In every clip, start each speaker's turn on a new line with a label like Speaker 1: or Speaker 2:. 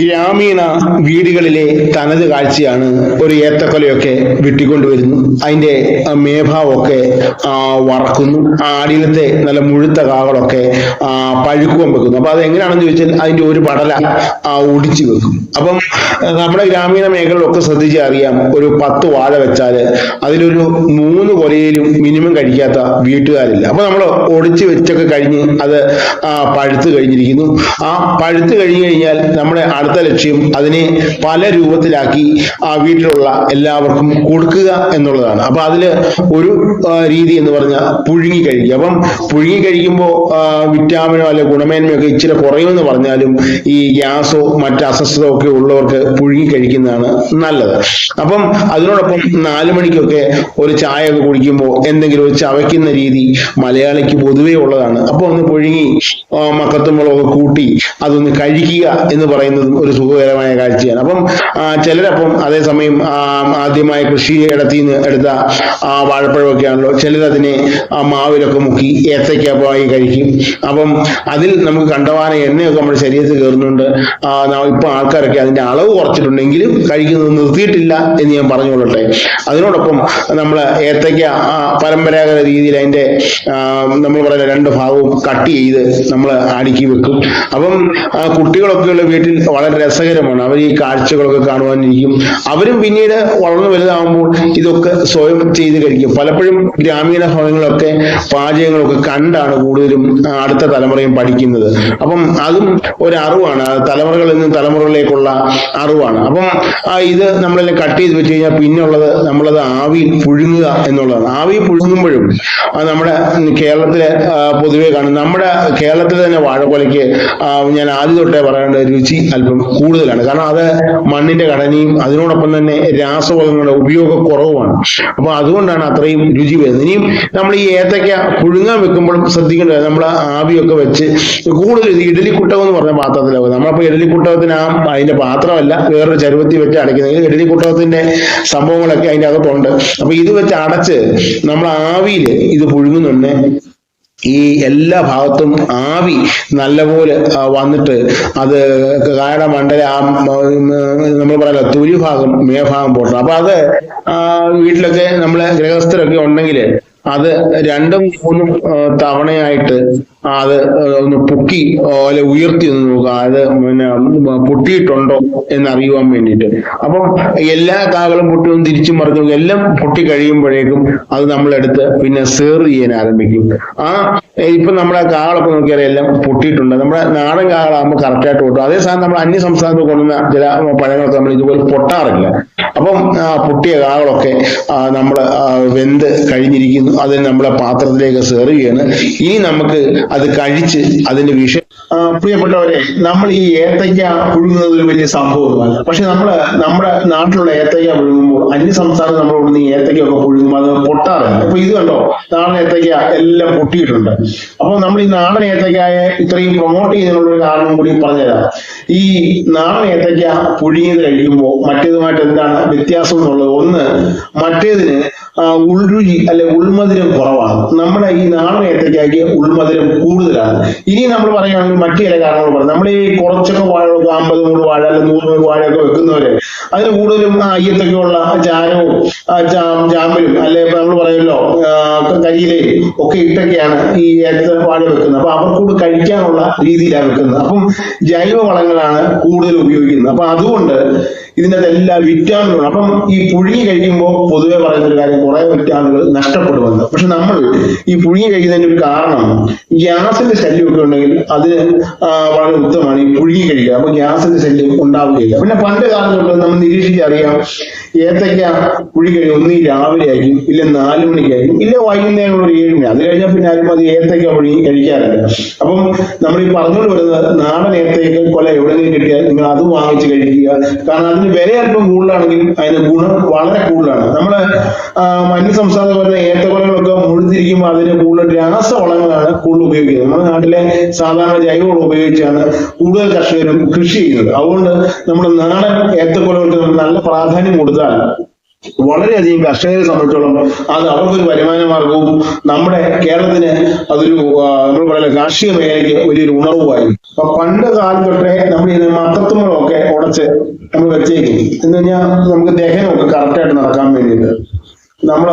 Speaker 1: ഗ്രാമീണ വീടുകളിലെ തനത് കാഴ്ചയാണ് ഒരു ഏത്തക്കൊലയൊക്കെ വെട്ടിക്കൊണ്ടുവരുന്നു. അതിന്റെ മേഭാവമൊക്കെ വറക്കുന്നു. ആടിലത്തെ നല്ല മുഴുത്ത കാകളൊക്കെ പഴുക്കുവാൻ വെക്കുന്നു. അപ്പൊ അത് എങ്ങനെയാണെന്ന് ചോദിച്ചാൽ അതിന്റെ ഒരു പടല ഒടിച്ചു വെക്കും. അപ്പം നമ്മുടെ ഗ്രാമീണ മേഖലകളൊക്കെ ശ്രദ്ധിച്ചാൽ അറിയാം ഒരു പത്ത് വാഴ വെച്ചാൽ അതിലൊരു മൂന്ന് കൊലയിലും മിനിമം കഴിക്കാത്ത വീട്ടുകാരില്ല. അപ്പൊ നമ്മൾ ഒടിച്ചു വെച്ചൊക്കെ കഴിഞ്ഞ് അത് പഴുത്ത് കഴിഞ്ഞിരിക്കുന്നു. ആ പഴുത്ത് കഴിഞ്ഞു കഴിഞ്ഞാൽ നമ്മുടെ ലക്ഷ്യം അതിനെ പല രൂപത്തിലാക്കി ആ വീട്ടിലുള്ള എല്ലാവർക്കും കൊടുക്കുക എന്നുള്ളതാണ്. അപ്പൊ അതിൽ ഒരു രീതി എന്ന് പറഞ്ഞാൽ പുഴുങ്ങി കഴിക്കുക. അപ്പം പുഴുങ്ങി കഴിക്കുമ്പോൾ വിറ്റാമിനോ അല്ലെ ഗുണമേന്മയോ ഒക്കെ ഇച്ചിരി കുറയുമെന്ന് പറഞ്ഞാലും ഈ ഗ്യാസോ മറ്റ് അസ്വസ്ഥതോ ഒക്കെ ഉള്ളവർക്ക് പുഴുങ്ങി കഴിക്കുന്നതാണ് നല്ലത്. അപ്പം അതിനോടൊപ്പം നാലു മണിക്കൊക്കെ ഒരു ചായ ഒക്കെ കുടിക്കുമ്പോൾ എന്തെങ്കിലും ഒരു ചവയ്ക്കുന്ന രീതി മലയാളിക്ക് പൊതുവേ ഉള്ളതാണ്. അപ്പൊ ഒന്ന് പുഴുങ്ങി മക്കത്തുമ്പോളൊക്കെ കൂട്ടി അതൊന്ന് കഴിക്കുക എന്ന് പറയുന്നതും ഒരു സുഖകരമായ കാഴ്ചയാണ്. അപ്പം ചിലരപ്പം അതേസമയം ആദ്യമായ കൃഷിയിടത്തിൽ നിന്ന് എടുത്ത ആ വാഴപ്പഴമൊക്കെ ആണല്ലോ ചിലരതിനെ ആ മാവിലൊക്കെ മുക്കി ഏത്തയ്ക്കപ്പമായി കഴിക്കും. അപ്പം അതിൽ നമുക്ക് കണ്ടവാന എണ്ണയൊക്കെ നമ്മുടെ ശരീരത്തിൽ കയറുന്നുണ്ട്. ഇപ്പം ആൾക്കാരൊക്കെ അതിന്റെ അളവ് കുറച്ചിട്ടുണ്ടെങ്കിലും കഴിക്കുന്നത് നിർത്തിയിട്ടില്ല എന്ന് ഞാൻ പറഞ്ഞുകൊള്ളട്ടെ. അതിനോടൊപ്പം നമ്മൾ ഏത്തയ്ക്ക പരമ്പരാഗത രീതിയിൽ അതിന്റെ നമ്മൾ പറയുന്ന രണ്ട് ഭാഗവും കട്ട് ചെയ്ത് നമ്മൾ അടുക്കി വെക്കും. അപ്പം കുട്ടികളൊക്കെയുള്ള വീട്ടിൽ വളരെ രസകരമാണ്. അവർ ഈ കാഴ്ചകളൊക്കെ കാണുവാനിരിക്കും അവരും പിന്നീട് വളർന്നു വലുതാകുമ്പോൾ ഇതൊക്കെ സ്വയം ചെയ്ത് കഴിക്കും. പലപ്പോഴും ഗ്രാമീണ ഭവനങ്ങളൊക്കെ പാചകങ്ങളൊക്കെ കണ്ടാണ് കൂടുതലും അടുത്ത തലമുറയും പഠിക്കുന്നത്. അപ്പം അതും ഒരു അറിവാണ് തലമുറകളിൽ നിന്ന് തലമുറകളിലേക്കുള്ള അറിവാണ്. അപ്പം ഇത് നമ്മളെല്ലാം കട്ട് ചെയ്ത് വെച്ച് കഴിഞ്ഞാൽ പിന്നെ ഉള്ളത് നമ്മളത് ആവിയിൽ പുഴുങ്ങുക എന്നുള്ളതാണ്. ആവിയിൽ പുഴുങ്ങുമ്പോഴും നമ്മുടെ കേരളത്തിലെ പൊതുവെ കാണും നമ്മുടെ കേരളത്തിൽ തന്നെ വാഴക്കൊലയ്ക്ക് ഞാൻ ആദ്യം തൊട്ടേ പറയേണ്ട രുചി അല്പം കൂടുതലാണ്. കാരണം അത് മണ്ണിന്റെ ഘടനയും അതിനോടൊപ്പം തന്നെ രാസവളങ്ങളുടെ ഉപയോഗം കുറവുമാണ്. അപ്പൊ അതുകൊണ്ടാണ് അത്രയും രുചി വരുന്നത്. ഇനിയും നമ്മൾ ഈ ഏത്തക്ക പുഴുങ്ങാൻ വെക്കുമ്പോഴും ശ്രദ്ധിക്കേണ്ടത് നമ്മൾ ആവിയൊക്കെ വെച്ച് കൂടുതൽ ഇത് ഇഡലിക്കുട്ടകം എന്ന് പറഞ്ഞ പാത്രത്തിലാവും നമ്മളപ്പോ ഇഡലിക്കുട്ടകത്തിന് ആ അതിന്റെ പാത്രമല്ല വേറൊരു ചരുവത്തിൽ വെച്ച് അടയ്ക്കുന്നത്. ഇഡലിക്കുട്ടകത്തിന്റെ സംഭവങ്ങളൊക്കെ അതിന്റെ അകത്തുണ്ട്. അപ്പൊ ഇത് വെച്ച് അടച്ച് നമ്മൾ ആവിയിൽ ഇത് പുഴുങ്ങുന്നുണ്ട്. ഈ എല്ലാ ഭാഗത്തും ആവി നല്ലപോലെ വന്നിട്ട് അത് കായുടെ മണ്ഡല ആ നമ്മൾ പറയല്ലോ തൊലി ഭാഗം മേഭാഗം പോട്ടണം. അപ്പൊ അത് വീട്ടിലൊക്കെ നമ്മളെ ഗൃഹസ്ഥരൊക്കെ ഉണ്ടെങ്കിൽ അത് രണ്ടും മൂന്നും തവണയായിട്ട് അത് ഒന്ന് പൊക്കി അല്ലെ ഉയർത്തി നോക്കുക. അത് പിന്നെ പൊട്ടിയിട്ടുണ്ടോ എന്നറിയുവാൻ വേണ്ടിയിട്ട്. അപ്പം എല്ലാ കാകളും പൊട്ടി ഒന്ന് തിരിച്ചു മറിഞ്ഞു എല്ലാം പൊട്ടി കഴിയുമ്പോഴേക്കും അത് നമ്മളെടുത്ത് പിന്നെ സേർ ചെയ്യാൻ ആരംഭിക്കും. ആ ഇപ്പൊ നമ്മുടെ കാകളൊക്കെ നോക്കിയാൽ എല്ലാം പൊട്ടിയിട്ടുണ്ട്. നമ്മുടെ നാടൻ കാകളാകുമ്പോൾ കറക്റ്റായിട്ട് പൊട്ടും. അതേ സമയം നമ്മൾ അന്യ സംസ്ഥാനത്ത് കൊണ്ടുവന്ന ചില പഴങ്ങളൊക്കെ നമ്മൾ ഇതുപോലെ പൊട്ടാറില്ല. അപ്പം പൊട്ടിയ കാകളൊക്കെ നമ്മൾ വെന്ത് കഴിഞ്ഞിരിക്കുന്നു. അതിന് നമ്മുടെ പാത്രത്തിലേക്ക് സെർവ് ചെയ്യാണ് ഇനി നമുക്ക് അത് കഴിച്ച് അതിന്റെ വിഷയം പ്രിയപ്പെട്ടവരെ നമ്മൾ ഈ ഏത്തയ്ക്ക പുഴുങ്ങുന്നത് ഒരു വലിയ സംഭവമല്ല പക്ഷെ നമ്മൾ നമ്മുടെ നാട്ടിലുള്ള ഏത്തയ്ക്ക പുഴുങ്ങുമ്പോൾ അന്യ സംസ്ഥാനം നമ്മൾ ഇവിടുന്ന് ഈ ഏത്തയ്ക്കൊക്കെ പുഴുങ്ങുമ്പോൾ അത് പൊട്ടാറില്ല അപ്പൊ ഇത് കണ്ടോ? നാടൻ ഏത്തയ്ക്ക എല്ലാം പൊട്ടിയിട്ടുണ്ട്. അപ്പൊ നമ്മൾ ഈ നാടൻ ഏത്തയ്ക്കായ ഇത്രയും പ്രൊമോട്ട് ചെയ്യുന്നതിനുള്ള ഒരു കാരണം കൂടി പറഞ്ഞുതരാം. ഈ നാടൻ ഏത്തയ്ക്ക പുഴുങ്ങിയത് കഴിക്കുമ്പോൾ മറ്റേതുമായിട്ട് എന്താണ് വ്യത്യാസം എന്നുള്ളത്? ഒന്ന് മറ്റേതിന് ഉൾരുചി അല്ലെ ഉൾമധുരം കുറവാണ്. നമ്മുടെ ഈ നാടൻ ഏത്തയ്ക്കായ്ക്ക് ഉൾമധുരം കൂടുതലാണ്. ഇനി നമ്മൾ പറയുകയാണെങ്കിൽ മറ്റു ചില കാരണങ്ങൾ പറഞ്ഞു നമ്മൾ ഈ കുറച്ചൊക്കെ വാഴകളൊക്കെ അമ്പത് നൂറ് വാഴ അല്ലെ നൂറ് നൂറ് വാഴയൊക്കെ വെക്കുന്നവര് അതിന് കൂടുതലും അയ്യത്തൊക്കെയുള്ള ചാരവും ആ ചാ- ചാമ്പലും അല്ലെ ഇപ്പൊ നമ്മൾ പറയുമല്ലോ ആ, കരിയിലയും ഒക്കെ ഇട്ടൊക്കെയാണ് ഈ ഏത്ത വാഴ വെക്കുന്നത്. അപ്പൊ അവർക്കൂടെ കഴിക്കാനുള്ള രീതിയിലാണ് വെക്കുന്നത്. അപ്പം ജൈവ വളങ്ങളാണ് കൂടുതൽ ഉപയോഗിക്കുന്നത്. അപ്പൊ അതുകൊണ്ട് ഇതിനകത്ത് എല്ലാ വിറ്റാമിനുകളും അപ്പം ഈ പുഴുങ്ങി കഴിക്കുമ്പോൾ പൊതുവെ പറയുന്ന ഒരു കാര്യം കുറെ വിറ്റാമിനുകൾ നഷ്ടപ്പെടുമെന്ന്. പക്ഷെ നമ്മൾ ഈ പുഴുങ്ങി കഴിക്കുന്നതിന്റെ ഒരു കാരണം ഗ്യാസിന്റെ ശല്യമൊക്കെ ഉണ്ടെങ്കിൽ അതിന് വളരെ ഉത്തമമാണ് ഈ പുഴുങ്ങി കഴിക്കുക. അപ്പൊ ഗ്യാസിന്റെ ശല്യം ഉണ്ടാവുകയില്ല. പിന്നെ പണ്ട് കാലം തൊട്ട് നമ്മൾ നിരീക്ഷിച്ചറിയാം ഏത്തയ്ക്ക പുഴി കഴിയും ഒന്ന് രാവിലെ ആയിരിക്കും ഇല്ല നാലു മണിക്കായിരിക്കും ഇല്ല വൈകുന്നേരം ഒരു ഏഴ് മണി. അത് കഴിഞ്ഞാൽ പിന്നെ ആരും അത് ഏത്തയ്ക്ക വഴി കഴിക്കാറില്ല. അപ്പം നമ്മൾ ഈ പറഞ്ഞുകൊണ്ട് വരുന്നത് നാടൻ ഏത്തയ്ക്ക കൊല എവിടെയെങ്കിലും കിട്ടിയാൽ നിങ്ങൾ അത് വാങ്ങിച്ച് കഴിക്കുക. കാരണം അതിന് വില അല്പം കൂടുതലാണെങ്കിൽ അതിന് ഗുണം വളരെ കൂടുതലാണ്. നമ്മൾ ആ, അന്യ സംസ്ഥാനത്ത് വരുന്ന ഏത്തക്കൊലകളൊക്കെ മുഴുതിരിക്കുമ്പോൾ അതിന് കൂടുതൽ രാസവളങ്ങളാണ് കൂടുതൽ ഉപയോഗിക്കുന്നത്. നമ്മുടെ നാട്ടിലെ സാധാരണ ജൈവവളം ഉപയോഗിച്ചാണ് കൂടുതൽ കർഷകരും കൃഷി ചെയ്യുന്നത്. അതുകൊണ്ട് നമ്മുടെ നാടൻ ഏത്തക്കൊലകൾക്ക് നമ്മൾ നല്ല പ്രാധാന്യം കൊടുത്താൽ വളരെയധികം കർഷകരെ സംബന്ധിച്ചോളം അത് അവർക്കൊരു വരുമാന മാർഗവും നമ്മുടെ കേരളത്തിന് അതൊരു നമ്മൾ പറയുന്നത് കാർഷിക മേഖലയ്ക്ക് വലിയൊരു ഉണർവുമായി അപ്പൊ പണ്ട് കാലം നമ്മൾ ഇത് മത്തത്വങ്ങളൊക്കെ ഉടച്ച് നമ്മൾ വെച്ചേക്കും എന്ന് കഴിഞ്ഞാൽ നമുക്ക് ദഹനമൊക്കെ കറക്റ്റായിട്ട് നടക്കാൻ വേണ്ടിയിട്ട്. നമ്മൾ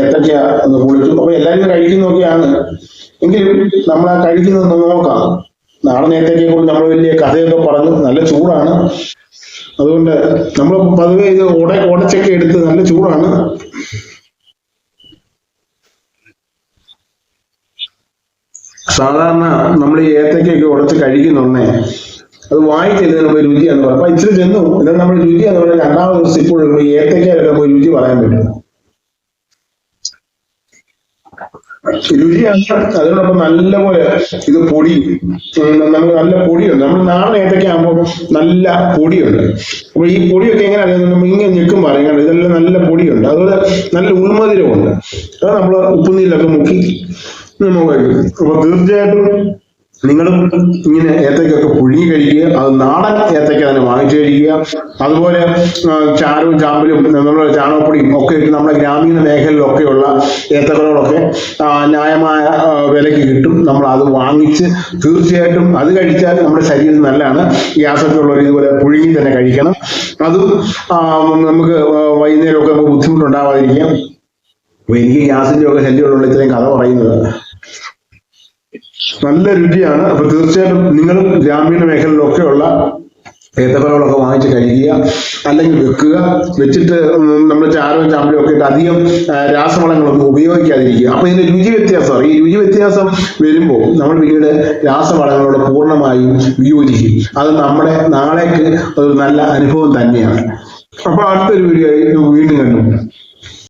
Speaker 1: ഏത്തക്ക ഒന്ന് പൊളിച്ചു. അപ്പൊ എല്ലാവരും കഴിക്കുന്നൊക്കെയാണ് എങ്കിലും നമ്മൾ ആ കഴിക്കുന്നത് നോക്കാം. നാടൻ ഏത്തക്കയെ കൊണ്ട് നമ്മൾ വലിയ കഥയൊക്കെ പറഞ്ഞു. നല്ല ചൂടാണ്. അതുകൊണ്ട് നമ്മൾ പതിവെ ഇത് ഓട ഉടച്ചൊക്കെ എടുത്ത് നല്ല ചൂടാണ്. സാധാരണ നമ്മൾ ഈ ഏത്തക്കൊക്കെ ഉടച്ച് കഴിക്കുന്നുണ്ടേ അത് വായി ചെല്ലുന്നതിന് പോയി രുചിയാന്ന് പറയും അപ്പൊ ഇച്ചിരി ചെന്നു. എന്നാൽ നമ്മൾ രുചി എന്ന് പറഞ്ഞാൽ രണ്ടാമത് ഈ ഏത്തക്കൊക്കെ പോയി രുചി പറയാൻ പറ്റും. രുചിയാണ് അതിനോടൊപ്പം നല്ലപോലെ ഇത് പൊടി നമ്മൾ നല്ല പൊടിയുണ്ട്. നമ്മൾ നാടൻ ഏത്തക്ക ആകുമ്പോൾ നല്ല പൊടിയുണ്ട്. അപ്പൊ ഈ പൊടിയൊക്കെ എങ്ങനെ അറിയാം? നമ്മൾ ഇങ്ങനെ ഞെക്കുമ്പോൾ അറിയാം ഇതെല്ലാം നല്ല പൊടിയുണ്ട്. അതുപോലെ നല്ല ഉൾമധുരമുണ്ട്. അത് നമ്മൾ ഉപ്പുനീരിലൊക്കെ മുക്കി നമ്മൾ അപ്പൊ തീർച്ചയായിട്ടും നിങ്ങളും ഇങ്ങനെ ഏത്തക്കൊക്കെ പുഴുങ്ങി കഴിക്കുക അത് നാടൻ ഏത്തക്ക തന്നെ വാങ്ങിച്ചു കഴിക്കുക. അതുപോലെ ചാരവും ചാമ്പലും നമ്മുടെ ചാണകപ്പൊടിയും ഒക്കെ ഇട്ട് നമ്മുടെ ഗ്രാമീണ മേഖലയിലൊക്കെയുള്ള ഏത്തക്കളകളൊക്കെ ആ, ന്യായമായ വിലയ്ക്ക് കിട്ടും. നമ്മൾ അത് വാങ്ങിച്ച് തീർച്ചയായിട്ടും അത് കഴിച്ചാൽ നമ്മുടെ ശരീരം നല്ലതാണ്. ഗ്യാസൊക്കെ ഉള്ളവർ ഇതുപോലെ പുഴുങ്ങി തന്നെ കഴിക്കണം. അതും നമുക്ക് വൈകുന്നേരമൊക്കെ നമുക്ക് ബുദ്ധിമുട്ടുണ്ടാവാതിരിക്കാം. എനിക്ക് ഗ്യാസിന്റെ ഒക്കെ ശല്യമുള്ള ഇത്രയും കഥ പറയുന്നത് നല്ല രുചിയാണ്. അപ്പൊ തീർച്ചയായിട്ടും നിങ്ങൾ ഗ്രാമീണ മേഖലയിലൊക്കെയുള്ള ഏത്തപ്പഴങ്ങളൊക്കെ വാങ്ങിച്ച് കഴിക്കുക അല്ലെങ്കിൽ വെക്കുക. വെച്ചിട്ട് നമ്മൾ ചാരവും ചാമ്പലും ഒക്കെ ഇട്ട് അധികം രാസവളങ്ങളൊന്നും ഉപയോഗിക്കാതിരിക്കുക. അപ്പൊ ഇതിന്റെ രുചി വ്യത്യാസം ഈ രുചി വ്യത്യാസം വരുമ്പോൾ നമ്മൾ പിന്നീട് രാസവളങ്ങളോട് പൂർണമായും വിയോജിക്കും. അത് നമ്മുടെ നാളേക്ക് ഒരു നല്ല അനുഭവം തന്നെയാണ്. അപ്പൊ അടുത്തൊരു വീഡിയോ വീണ്ടും കണ്ടു